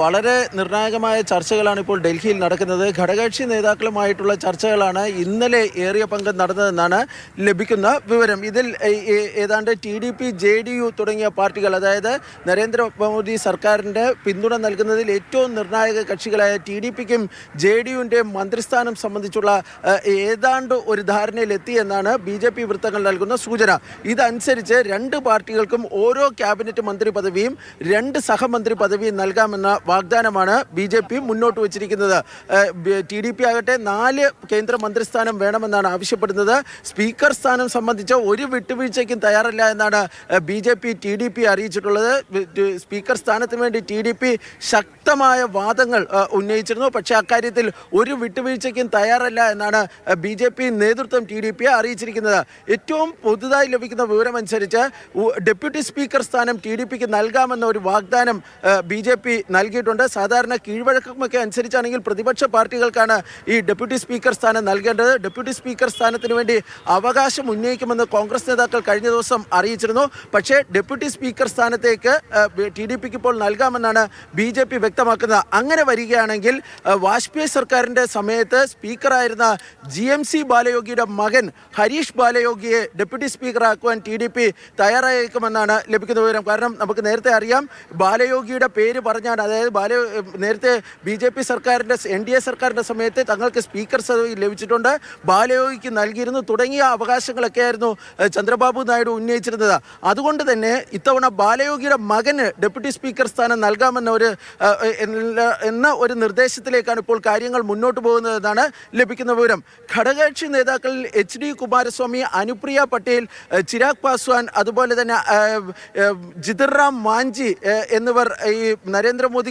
വളരെ നിർണായകമായ ചർച്ചകളാണ് ഇപ്പോൾ ഡൽഹിയിൽ നടക്കുന്നത്. ഘടകകക്ഷി നേതാക്കളുമായിട്ടുള്ള ചർച്ചകളാണ് ഇന്നലെ ഏറിയ പങ്ക് നടന്നതെന്നാണ് ലഭിക്കുന്ന വിവരം. ഇതിൽ ഏതാണ്ട് T D P J D U തുടങ്ങിയ പാർട്ടികൾ അതായത് നരേന്ദ്രമോദി സർക്കാരിന്റെ പിന്തുണ നൽകുന്നതിൽ ഏറ്റവും നിർണായക കക്ഷികളായ ടി ഡി പിക്കും ജെ ഡി യുവിന്റെ മന്ത്രിസ്ഥാനം സംബന്ധിച്ചുള്ള ഏതാണ്ട് ഒരു ധാരണയിലെത്തി എന്നാണ് ബി ജെ പി വൃത്തങ്ങൾ നൽകുന്ന സൂചന. ഇതനുസരിച്ച് രണ്ട് പാർട്ടികൾക്കും ഓരോ ക്യാബിനറ്റ് മന്ത്രി പദവിയും രണ്ട് സഹമന്ത്രി പദവിയും നൽകാമെന്ന വാഗ്ദാനമാണ് ബി ജെ പി മുന്നോട്ട് വച്ചിരിക്കുന്നത്. ടി ഡി പി ആകട്ടെ നാല് കേന്ദ്ര മന്ത്രിസ്ഥാനം വേണമെന്നാണ് ആവശ്യപ്പെടുന്നത്. സ്പീക്കർ സ്ഥാനം സംബന്ധിച്ച് ഒരു വിട്ടുവീഴ്ചയ്ക്കും തയ്യാറല്ല എന്നാണ് B J P T D P അറിയിച്ചിട്ടുള്ളത്. സ്പീക്കർ സ്ഥാനത്തിന് വേണ്ടി ടി ഡി പി ശക്തമായ വാദങ്ങൾ ഉന്നയിച്ചിരുന്നു. പക്ഷേ അക്കാര്യത്തിൽ ഒരു വിട്ടുവീഴ്ചയ്ക്കും തയ്യാറല്ല എന്നാണ് ബി ജെ പി നേതൃത്വം ടി ഡി പിയെ അറിയിച്ചിരിക്കുന്നത്. ഏറ്റവും പുതുതായി ലഭിക്കുന്ന വിവരമനുസരിച്ച് ഡെപ്യൂട്ടി സ്പീക്കർ സ്ഥാനം ടി ഡി പിക്ക് നൽകാമെന്ന ഒരു വാഗ്ദാനം ബി ജെ പി നൽകിയിട്ടുണ്ട്. സാധാരണ കീഴ്വഴക്കമൊക്കെ അനുസരിച്ചാണെങ്കിൽ പ്രതിപക്ഷ പാർട്ടികൾക്കാണ് ഈ ഡെപ്യൂട്ടി സ്പീക്കർ സ്ഥാനം നൽകേണ്ടത്. ഡെപ്യൂട്ടി സ്പീക്കർ സ്ഥാനത്തിന് വേണ്ടി അവകാശം ഉന്നയിക്കുമെന്ന് കോൺഗ്രസ് നേതാക്കൾ കഴിഞ്ഞ ദിവസം അറിയിച്ചിരുന്നു. പക്ഷേ ഡെപ്യൂട്ടി സ്പീക്കർ സ്ഥാനത്തേക്ക് ടി ഡി പിക്ക് ഇപ്പോൾ നൽകാമെന്നാണ് ബി ജെ പി വ്യക്തമാക്കുന്നത്. അങ്ങനെ വരികയാണെങ്കിൽ വാജ്പേയി സർക്കാരിന്റെ സമയത്ത് സ്പീക്കറായിരുന്ന ജി എം സി ബാലയോഗിയുടെ മകൻ ഹരീഷ് ബാലയോഗിയെ ഡെപ്യൂട്ടി സ്പീക്കറാക്കുവാൻ ടി ഡി പി തയ്യാറായേക്കുമെന്നാണ് ലഭിക്കുന്ന വിവരം. കാരണം നമുക്ക് നേരത്തെ അറിയാം ബാലയോഗിയുടെ പേര് പറഞ്ഞാൽ അതായത് ബാല്യ നേരത്തെ ബി ജെ പി സർക്കാരിന്റെ എൻ ഡി എ സർക്കാരിന്റെ സമയത്ത് തങ്ങൾക്ക് സ്പീക്കർ പദവി ലഭിച്ചിട്ടുണ്ട്. ബാലയോഗിക്ക് നൽകിയിരുന്നു. തുടങ്ങിയ അവകാശങ്ങളൊക്കെയായിരുന്നു ചന്ദ്രബാബു നായിഡു ഉന്നയിച്ചിരുന്നത്. അതുകൊണ്ട് തന്നെ ഇത്തവണ ബാലയോഗിയുടെ മകന് ഡെപ്യൂട്ടി സ്പീക്കർ സ്ഥാനം നൽകാമെന്ന ഒരു എന്ന ഒരു നിർദ്ദേശത്തിലേക്കാണ് ഇപ്പോൾ കാര്യങ്ങൾ മുന്നോട്ട് പോകുന്നതെന്നാണ് ലഭിക്കുന്ന വിവരം. ഘടകകക്ഷി നേതാക്കളിൽ എച്ച് ഡി കുമാരസ്വാമി അനുപ്രിയ പട്ടേൽ ചിരാഗ് പാസ്വാൻ അതുപോലെ തന്നെ ജിതിർറാം മാഞ്ചി എന്നിവർ ഈ നരേന്ദ്രമോദിക്കൊപ്പം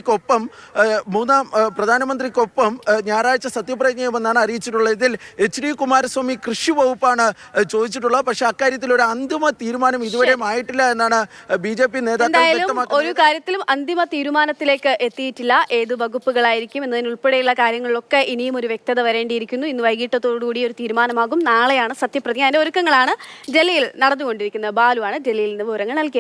ഏഹ്, മൂന്നാം പ്രധാനമന്ത്രിക്കൊപ്പം ഞായറാഴ്ച സത്യപ്രതിജ്ഞയുമെന്നാണ് അറിയിച്ചിട്ടുള്ളത്. ഇതിൽ എച്ച് ഡി കുമാരസ്വാമി കൃഷി വകുപ്പാണ് ചോദിച്ചിട്ടുള്ളത്. പക്ഷേ അക്കാര്യത്തിൽ ഒരു അന്തിമ തീരുമാനം ഇതുവരെയും ആയിട്ടില്ല എന്നാണ് ബി ജെ പി നേതാക്കൾ ഒരു കാര്യത്തിലും അന്തിമ തീരുമാനത്തിലേക്ക് എത്തിയിട്ടില്ല. ഏത് വകുപ്പുകളായിരിക്കും എന്നതിനുൾപ്പെടെയുള്ള കാര്യങ്ങളിലൊക്കെ ഇനിയും ഒരു വ്യക്തത വരേണ്ടിയിരിക്കുന്നു. ഇന്ന് വൈകിട്ടത്തോടുകൂടി ഒരു തീരുമാനമാകും. നാളെയാണ് സത്യപ്രതിജ്ഞ. അതിന്റെ ഒരുക്കങ്ങളാണ് ഡൽഹിയിൽ നടന്നുകൊണ്ടിരിക്കുന്നത്. ബാലുവാണ് ഡൽഹിയിൽ നിന്ന് വിവരങ്ങൾ നൽകിയത്.